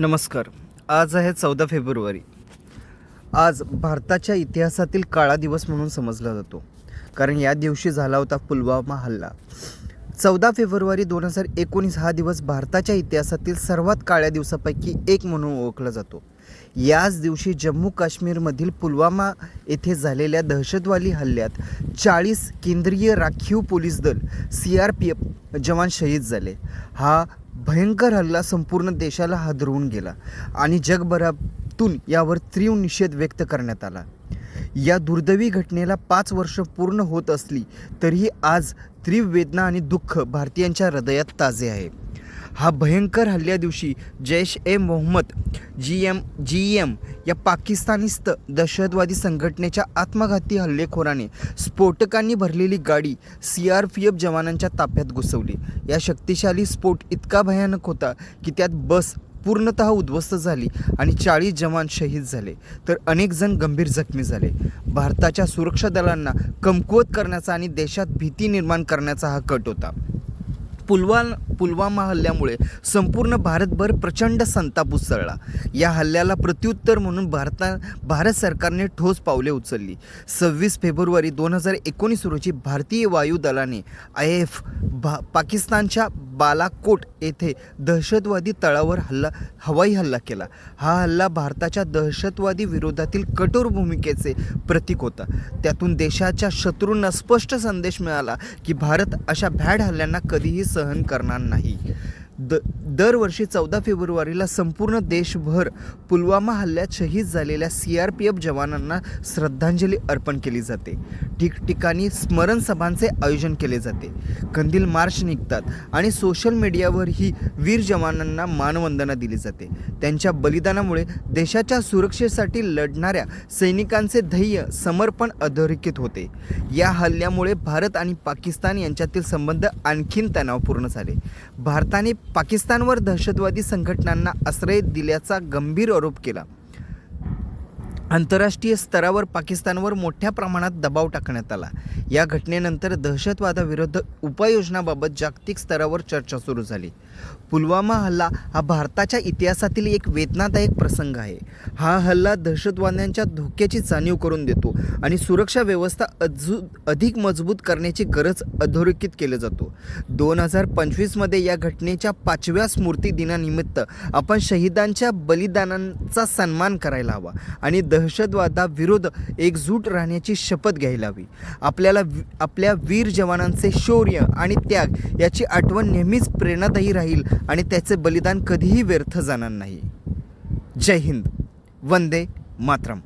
नमस्कार. आज आहे चौदा फेब्रुवारी. आज भारताच्या इतिहासातील काळा दिवस म्हणून समजला जातो. कारण या दिवशी झाला होता पुलवामा हल्ला. चौदा फेब्रुवारी दोन हजार एकोणीस हा दिवस भारताच्या इतिहासातील सर्वात काळ्या दिवसापैकी एक म्हणून ओळखला जातो. याच दिवशी जम्मू काश्मीरमधील पुलवामा येथे झालेल्या दहशतवादी हल्ल्यात चाळीस केंद्रीय राखीव पोलीस दल सी आर पी एफ जवान शहीद झाले. हा भयंकर हल्ला संपूर्ण देशाला हादरवून गेला आणि जगभरातून यावर तीव्र निषेध व्यक्त करण्यात आला. या दुर्दैवी घटनेला पाच वर्ष पूर्ण होत असली तरीही आज तीव्र वेदना आणि दुःख भारतीयांच्या हृदयात ताजे आहे. हा भयंकर हल्ल्या दिवशी Jaish e Mohammed J M J M या पाकिस्तानिस्त दहशतवादी संघटनेच्या आत्मघाती हल्लेखोराने स्फोटकांनी भरलेली गाडी सी आर पी एफ जवानांच्या ताफ्यात घुसवली. या शक्तिशाली स्फोट इतका भयानक होता की त्यात बस पूर्णतः उद्ध्वस्त झाली आणि चाळीस जवान शहीद झाले तर अनेक जण गंभीर जखमी झाले. भारताच्या सुरक्षा दलांना कमकुवत करण्याचा आणि देशात भीती निर्माण करण्याचा हा कट होता. पुलवाल पुलवामा हल्ल्यामुळे संपूर्ण भारतभर प्रचंड संताप उसळला. या हल्ल्याला प्रत्युत्तर म्हणून भारता भारत सरकारने ठोस पावले उचलली. सव्वीस फेब्रुवारी दोन हजार एकोणीस रोजी भारतीय वायुदलाने आय एफ भा पाकिस्तानच्या बालाकोट येथे दहशतवादी तळावर हल्ला हवाई हल्ला केला. हा हल्ला भारताच्या दहशतवादी विरोधातील कठोर भूमिकेचे प्रतीक होता. त्यातून देशाच्या शत्रूंना स्पष्ट संदेश मिळाला की भारत अशा भॅड हल्ल्यांना कधीही सहन करणार नाही. नाही. द दरवर्षी चौदा फेब्रुवारीला संपूर्ण देशभर पुलवामा हल्ल्यात शहीद झालेल्या सी आर पी एफ जवानांना श्रद्धांजली अर्पण केली जाते. ठिकठिकाणी स्मरण सभांचे आयोजन केले जाते. कंदील मार्च निघतात आणि सोशल मीडियावरही वीर जवानांना मानवंदना दिली जाते. त्यांच्या बलिदानामुळे देशाच्या सुरक्षेसाठी लढणाऱ्या सैनिकांचे धैर्य समर्पण अधोरेखित होते. या हल्ल्यामुळे भारत आणि पाकिस्तान यांच्यातील संबंध आणखीन तणावपूर्ण झाले. भारताने पाकिस्तान पाकिस्तानवर दहशतवादी संघटनांना आश्रय दिल्याचा गंभीर आरोप केला. आंतरराष्ट्रीय स्तरावर पाकिस्तानवर मोठ्या प्रमाणात दबाव टाकण्यात आला. या घटनेनंतर दहशतवादाविरुद्ध उपाययोजनाबाबत जागतिक स्तरावर चर्चा सुरू झाली. पुलवामा हल्ला हा भारताच्या इतिहासातील एक वेदनादायक प्रसंग आहे. हा हल्ला दहशतवाद्यांच्या धोक्याची जाणीव करून देतो आणि सुरक्षा व्यवस्था अजू अधिक मजबूत करण्याची गरज अधोरेखित केलं जातो. दोन हजार पंचवीसमध्ये या घटनेच्या पाचव्या स्मृती दिनानिमित्त आपण शहीदांच्या बलिदानांचा सन्मान करायला हवा आणि दहशतवादाविरुद्ध एकजूट राहण्याची शपथ घ्यायला हवी. आपल्याला वि- आपल्या वीर जवानांचे शौर्य आणि त्याग याची आठवण नेहमीच प्रेरणादायी राहील आणि त्याचे बलिदान कधीही व्यर्थ जाणार नाही. जय हिंद. वंदे मातरम.